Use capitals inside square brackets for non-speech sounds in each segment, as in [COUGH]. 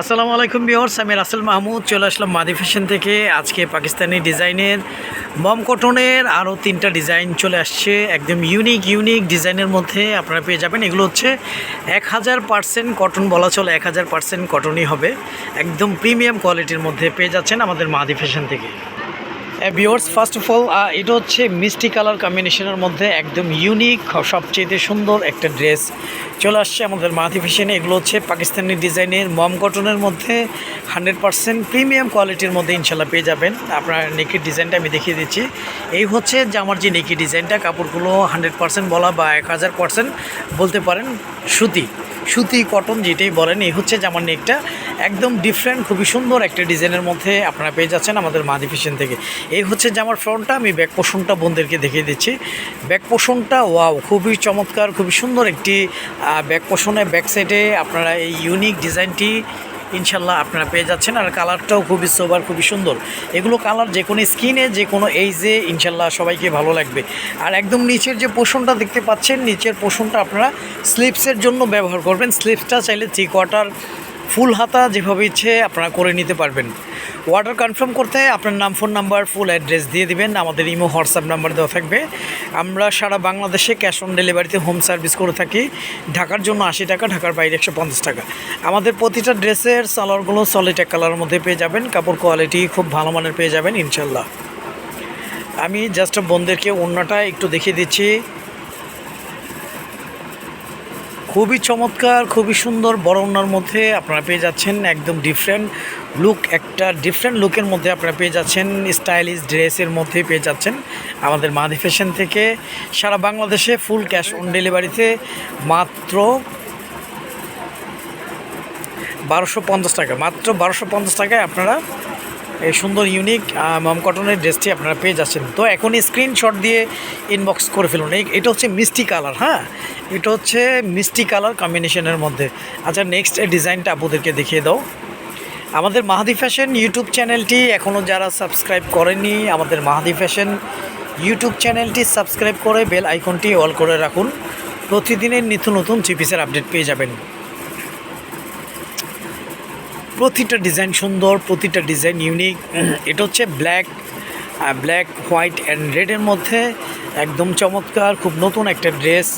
আসসালামু আলাইকুম বিহর্স আমি রাসেল মাহমুদ, চলে আসলাম মাদি ফ্যাশন থেকে। আজকে পাকিস্তানি ডিজাইনের মম কটনের আরও তিনটা ডিজাইন চলে আসছে। একদম ইউনিক ইউনিক ডিজাইনের মধ্যে আপনারা পেয়ে যাবেন। এগুলো হচ্ছে এক হাজার পার্সেন্ট কটন বলা চলে, এক হাজার পার্সেন্ট কটনই হবে। একদম প্রিমিয়াম কোয়ালিটির মধ্যে পেয়ে যাচ্ছেন আমাদের মাদি ফ্যাশন থেকে। ভিওর্স ফার্স্ট অফ অল এটা হচ্ছে মিষ্টি কালার কম্বিনেশনের মধ্যে একদম ইউনিক সবচেয়ে সুন্দর একটা ড্রেস চলে আসছে আমাদের মাহাতি ফ্যাশনে এগুলো হচ্ছে পাকিস্তানি ডিজাইনের মম কটনের মধ্যে হান্ড্রেড পার্সেন্ট প্রিমিয়াম কোয়ালিটির মধ্যে ইনশাল্লাহ পেয়ে যাবেন। আপনার নেকের ডিজাইনটা আমি দেখিয়ে দিচ্ছি। এই হচ্ছে যে আমার যে নেকি ডিজাইনটা, কাপড়গুলো হান্ড্রেড পার্সেন্ট বলা বা এক হাজার পার্সেন্ট বলতে পারেন সুতি। সুতি কটন যেটাই বলেন, এই হচ্ছে জামার নেকটা একদম ডিফারেন্ট খুবই সুন্দর একটা ডিজাইনের মধ্যে আপনারা পেয়ে যাচ্ছেন আমাদের মাদি ফিশন থেকে। এই হচ্ছে জামার ফ্রন্টটা আমি ব্যাক পোষণটা বোনদেরকে দেখিয়ে দিচ্ছি। ব্যাক পোষণটা ওয়াও খুবই চমৎকার, খুবই সুন্দর একটি ব্যাক পোষণে ব্যাক সাইডে আপনারা এই ইউনিক ডিজাইনটি ইনশাল্লাহ আপনারা পেয়ে যাচ্ছেন আর কালারটাও খুবই সোবার, খুবই সুন্দর। এগুলো কালার যে কোনো স্কিনে, যে কোনো এইজে ইনশাল্লাহ সবাইকে ভালো লাগবে। আর একদম নিচের যে পোষণটা দেখতে পাচ্ছেন, নিচের পোষণটা আপনারা স্লিপসের জন্য ব্যবহার করবেন। স্লিপসটা চাইলে থ্রি কোয়ার্টার ফুল হাতা যেভাবে ইচ্ছে আপনারা করে নিতে পারবেন। অর্ডার কনফার্ম করতে আপনার নাম ফোন নাম্বার ফুল অ্যাড্রেস দিয়ে দিবেন। আমাদের ইমো, হোয়াটসঅ্যাপ নাম্বার দেওয়া থাকবে। আমরা সারা বাংলাদেশে ক্যাশ অন ডেলিভারিতে হোম সার্ভিস করে থাকি। ঢাকার জন্য আশি টাকা, ঢাকার বাইরে একশো পঞ্চাশ টাকা। আমাদের প্রতিটা ড্রেসের সালোয়ারগুলো সলিড এক কালারের মধ্যে পেয়ে যাবেন। কাপড় কোয়ালিটি খুব ভালো মানের পেয়ে যাবেন ইনশাল্লাহ আমি জাস্ট বোনদেরকে অন্যটা একটু দেখিয়ে দিচ্ছি। খুবই চমৎকার, খুবই সুন্দর, বড় ওনার মধ্যে আপনারা পেয়ে যাচ্ছেন একদম ডিফারেন্ট লুক একটা ডিফারেন্ট লুকের মধ্যে আপনারা পেয়ে যাচ্ছেন স্টাইলিশ ড্রেসের মধ্যে পেয়ে যাচ্ছেন। আমাদের মাদি ফ্যাশন থেকে সারা বাংলাদেশে ফুল ক্যাশ অন ডেলিভারিতে মাত্র বারোশো পঞ্চাশ টাকা। মাত্র বারোশো পঞ্চাশ টাকায় আপনারা এই সুন্দর ইউনিক মম কটনের ড্রেসটি আপনারা পেয়ে যাচ্ছেন। তো এখন স্ক্রিনশট দিয়ে ইনবক্স করে ফেলুন। এটা হচ্ছে মিষ্টি কালার হ্যাঁ? এটা হচ্ছে মিষ্টি কালার কম্বিনেশনের মধ্যে। আচ্ছা নেক্সট ডিজাইনটা আপনাদেরকে দেখিয়ে দাও। আমাদের মাহাদি ফ্যাশন ইউটিউব চ্যানেলটি এখনও যারা সাবস্ক্রাইব করেনি আমাদের মাহাদি ফ্যাশন ইউটিউব চ্যানেলটি সাবস্ক্রাইব করে বেল আইকনটি অল করে রাখুন। প্রতিদিনের নিত্য নতুন চিপিসের আপডেট পেয়ে যাবেন। প্রতিটা ডিজাইন সুন্দর, প্রতিটা ডিজাইন ইউনিক। [CLEARS THROAT] এটা হচ্ছে ব্ল্যাক ব্ল্যাক, হোয়াইট অ্যান্ড রেডের মধ্যে একদম চমৎকার খুব নতুন একটা ড্রেস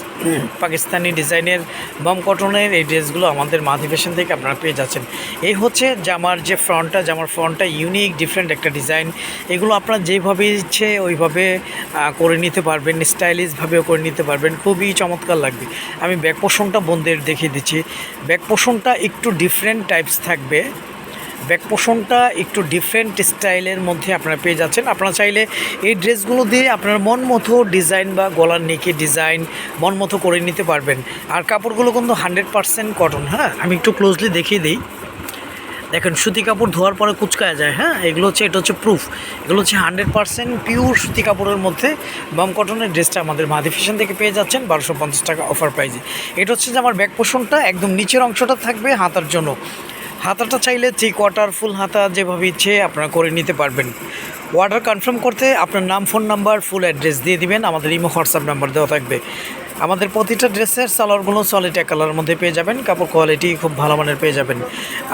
পাকিস্তানি ডিজাইনের বম কটনের এই ড্রেসগুলো আমাদের মাধি ফ্যাশন থেকে আপনারা পেয়ে যাচ্ছেন। এই হচ্ছে জামার যে ফ্রন্টটা জামার ফ্রন্টটা ইউনিক ডিফারেন্ট একটা ডিজাইন এগুলো আপনারা যেভাবে ইচ্ছে ওইভাবে করে নিতে পারবেন স্টাইলিশভাবেও করে নিতে পারবেন খুবই চমৎকার লাগবে। আমি ব্যাক পোষণটা বন্ধের দেখিয়ে দিচ্ছি। ব্যাক পোষণটা একটু ডিফারেন্ট টাইপস থাকবে। ব্যাক পোষণটা একটু ডিফারেন্ট স্টাইলের মধ্যে আপনারা পেয়ে যাচ্ছেন। আপনারা চাইলে এই ড্রেসগুলো দিয়ে আপনার মন মতো ডিজাইন বা গলার নেকে ডিজাইন মন মতো করে নিতে পারবেন। আর কাপড়গুলো কিন্তু হান্ড্রেড পারসেন্ট কটন হ্যাঁ? আমি একটু ক্লোজলি দেখিয়ে দিই। দেখেন, সুতি কাপড় ধোয়ার পরে কুচকায় যায় হ্যাঁ? এগুলো হচ্ছে, এটা হচ্ছে প্রুফ এগুলো হচ্ছে হান্ড্রেড পার্সেন্ট পিওর সুতি কাপড়ের মধ্যে বাম কটনের ড্রেসটা আমাদের মাদি থেকে পেয়ে যাচ্ছেন, বারোশো পঞ্চাশ টাকা অফার প্রাইজে এটা হচ্ছে যে আমার ব্যাক পোষণটা একদম নিচের অংশটা থাকবে হাতার জন্য। হাতাটা চাইলে থ্রি কোয়ার্টার ফুল হাতা যেভাবে ইচ্ছে আপনারা করে নিতে পারবেন। অর্ডার কনফার্ম করতে আপনার নাম ফোন নাম্বার ফুল অ্যাড্রেস দিয়ে দিবেন। আমাদের ইমো হোয়াটসঅ্যাপ নাম্বার দেওয়া থাকবে। আমাদের প্রতিটা ড্রেসের সালোয়ারগুলো সলিড এক কালারের মধ্যে পেয়ে যাবেন। কাপড় কোয়ালিটি খুব ভালো মানের পেয়ে যাবেন।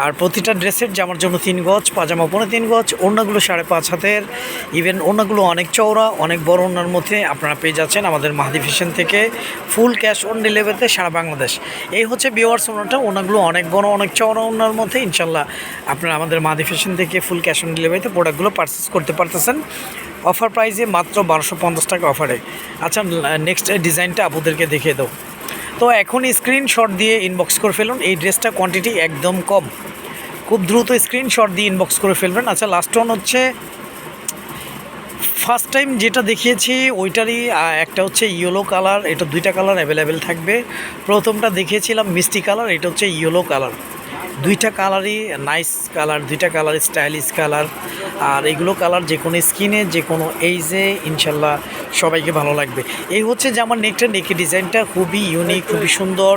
আর প্রতিটা ড্রেসের জামার জন্য তিন গজ, পাজামা পনেরো তিন গজ, ওড়নাগুলো সাড়ে পাঁচ হাতের। ইভেন ওড়নাগুলো অনেক চওড়া, অনেক বড় ওড়নার মধ্যে আপনারা পেয়ে যাচ্ছেন আমাদের মাহাদি ফ্যাশন থেকে ফুল ক্যাশ অন ডেলিভারিতে সারা বাংলাদেশ। এই হচ্ছে বিওয়ার্স ওনাটা ওনাগুলো অনেক বড়, অনেক চওড়া ওনার মধ্যে। ইনশাল্লাহ আপনারা আমাদের মাহাদি ফ্যাশন থেকে ফুল ক্যাশ অন ডেলিভারিতে প্রোডাক্টগুলো পারচেস করতে পারতেছেন। অফার প্রাইসে মাত্র বারোশো পঞ্চাশ টাকা অফারে। আচ্ছা নেক্সট ডিজাইনটা আপুদেরকে দেখিয়ে দাও। তো এখন স্ক্রিনশট দিয়ে ইনবক্স করে ফেলুন। এই ড্রেসটা কোয়ান্টিটি একদম কম। খুব দ্রুত স্ক্রিনশট দিয়ে ইনবক্স করে ফেলবেন। আচ্ছা লাস্ট ওয়ান হচ্ছে ফার্স্ট টাইম যেটা দেখিয়েছি, ওইটারই একটা হচ্ছে ইয়েলো কালার এটা দুইটা কালার অ্যাভেলেবেল থাকবে। প্রথমটা দেখিয়েছিলাম মিষ্টি কালার এটা হচ্ছে ইয়েলো কালার দুইটা কালারই নাইস কালার দুইটা কালার স্টাইলিশ কালার আর এগুলো কালার যে কোনো স্কিনে যে কোনো এইজে ইনশাল্লাহ সবাইকে ভালো লাগবে। এই হচ্ছে যে আমার নেকটা নেকের ডিজাইনটা খুবই ইউনিক খুবই সুন্দর।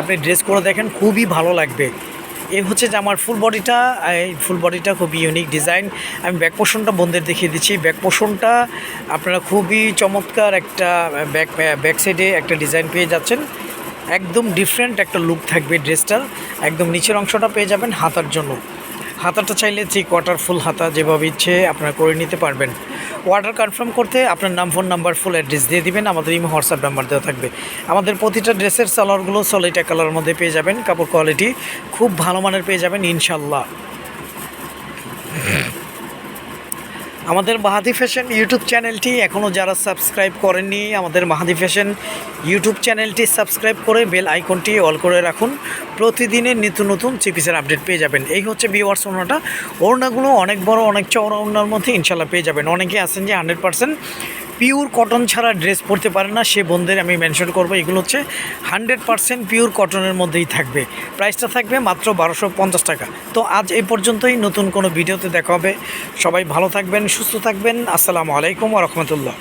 আপনি ড্রেস করে দেখেন, খুবই ভালো লাগবে। এই হচ্ছে যে আমার ফুল বডিটা এই ফুল বডিটা খুবই ইউনিক ডিজাইন আমি ব্যাক পোষণটা বন্ধের দেখিয়ে দিচ্ছি। ব্যাক পোষণটা আপনারা খুবই চমৎকার একটা ব্যাক ব্যাক সাইডে একটা ডিজাইন পেয়ে যাচ্ছেন। একদম ডিফারেন্ট একটা লুক থাকবে ড্রেসটার একদম নিচের অংশটা পেয়ে যাবেন হাতার জন্য। হাতাটা চাইলে থ্রি কোয়ার্টার ফুল হাতা যেভাবে ইচ্ছে আপনারা করে নিতে পারবেন। অর্ডার কনফার্ম করতে আপনার নাম ফোন নাম্বার ফুল অ্যাড্রেস দিয়ে দিবেন। আমাদের ইমো হোয়াটসঅ্যাপ নাম্বার দেওয়া থাকবে। আমাদের প্রতিটা ড্রেসের সালোয়ারগুলো সলিটা কালারের মধ্যে পেয়ে যাবেন। কাপড় কোয়ালিটি খুব ভালো মানের পেয়ে যাবেন ইনশাল্লাহ আমাদের মাহাদি ফ্যাশন ইউটিউব চ্যানেলটি এখনও যারা সাবস্ক্রাইব করেননি, আমাদের মাহাদি ফ্যাশন ইউটিউব চ্যানেলটি সাবস্ক্রাইব করে বেল আইকনটি অল করে রাখুন। প্রতিদিনের নিত্য নতুন চিকিৎসার আপডেট পেয়ে যাবেন। এই হচ্ছে বিওয়ার্স ওড়নাটা। ওড়নাগুলো অনেক বড়, অনেক চওড়া ওড়নার মধ্যে ইনশাল্লাহ পেয়ে যাবেন। অনেকে আছেন যে হান্ড্রেড পার্সেন্ট পিওর কটন ছাড়া ড্রেস পরতে পারে না, সে বন্ধের আমি মেনশন করব। এগুলো হচ্ছে হান্ড্রেড পারসেন্ট পিওর কটনের মধ্যেই থাকবে। প্রাইসটা থাকবে মাত্র বারোশো পঞ্চাশ টাকা। তো আজ এই পর্যন্তই, নতুন কোনো ভিডিওতে দেখা হবে। সবাই ভালো থাকবেন, সুস্থ থাকবেন। আসসালামু আলাইকুম রহমতুল্লাহ।